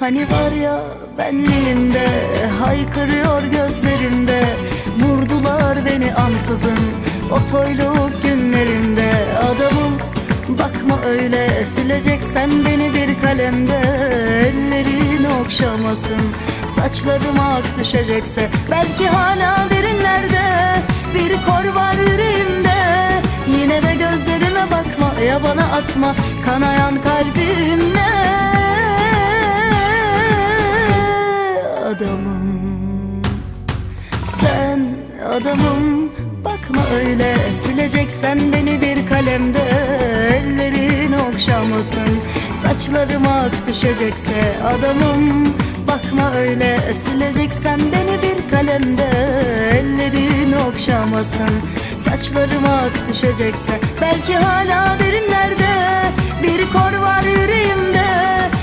Hani var ya benliğimde Haykırıyor gözlerimde Vurdular beni ansızın O toyluk günlerimde Adamım bakma öyle Sileceksen beni bir kalemde. Ellerin okşamasın Saçlarım ak düşecekse. Belki hala derinlerde Bir kor var yüreğimde. Yine de gözlerime bakma Ya bana atma. Kanayan kalbimle Sen adamım. Bakma öyle sileceksen beni bir kalemde. Ellerin okşamasın Saçlarım ak düşecekse adamım. Bakma öyle sileceksen beni bir kalemde. Ellerin okşamasın Saçlarım ak düşecekse. Belki hala derinlerde